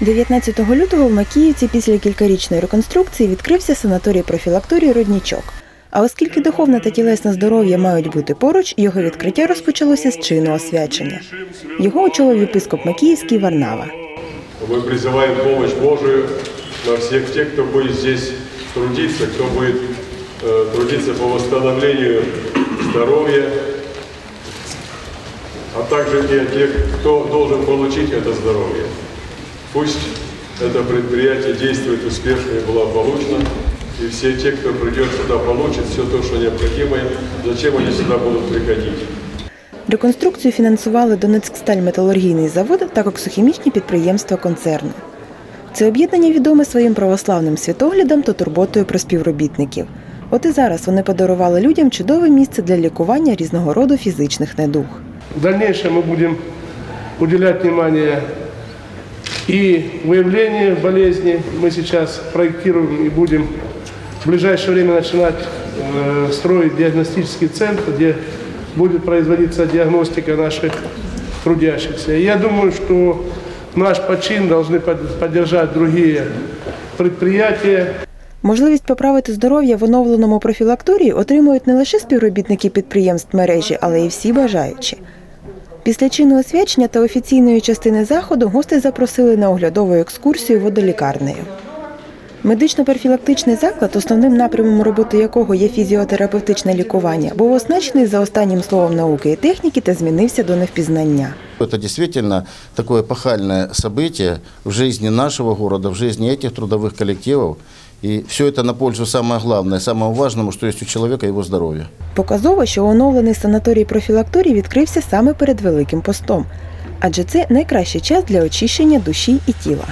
19 лютого в Макіївці після кількарічної реконструкції відкрився санаторій профілакторій Роднічок. А оскільки духовне та тілесне здоров'я мають бути поруч, його відкриття розпочалося з чину освячення. Його очолив єпископ Макіївський Варнава. Мы призываем помощь Божию на всех тех, кто будет здесь трудиться, кто будет э, трудиться по восстановлению здоровья, а также и тех, кто должен получить это здоровье. Пусть это предприятие действует успешно и благополучно, и все те, кто придет сюда, получат все то, что необходимо им, зачем они сюда будут приходить. Реконструкцію фінансували Донецьксталь-металургійний завод та коксохімічні підприємства концерну. Це об'єднання відоме своїм православним світоглядом та турботою про співробітників. От і зараз вони подарували людям чудове місце для лікування різного роду фізичних недуг. В дальнейшем мы будем уделять внимание и выявлению болезни. Мы сейчас проектируем и будем в ближайшее время начинать э, строить диагностический центр, где будет производиться диагностика наших трудящихся. И я думаю, что наш почин должны под- поддержать другие предприятия, Можливість поправити здоров'я в оновленому профілакторії отримують не лише співробітники підприємств мережі, але й всі бажаючі. Після чину освячення та офіційної частини заходу гости запросили на оглядову екскурсію водолікарнею. Медично-профілактичний заклад, основним напрямом роботи якого є фізіотерапевтичне лікування, був оснащений за останнім словом науки і техніки та змінився до невпізнання. Это действительно такое эпохальное событие в жизни нашего города, в жизни этих трудовых коллективов. И все это на пользу самое главное, самому важному, что есть у человека, его здоровье. Показово, що оновлений санаторій профілакторій відкрився саме перед Великим постом, адже це найкращий час для очищення душі і тіла.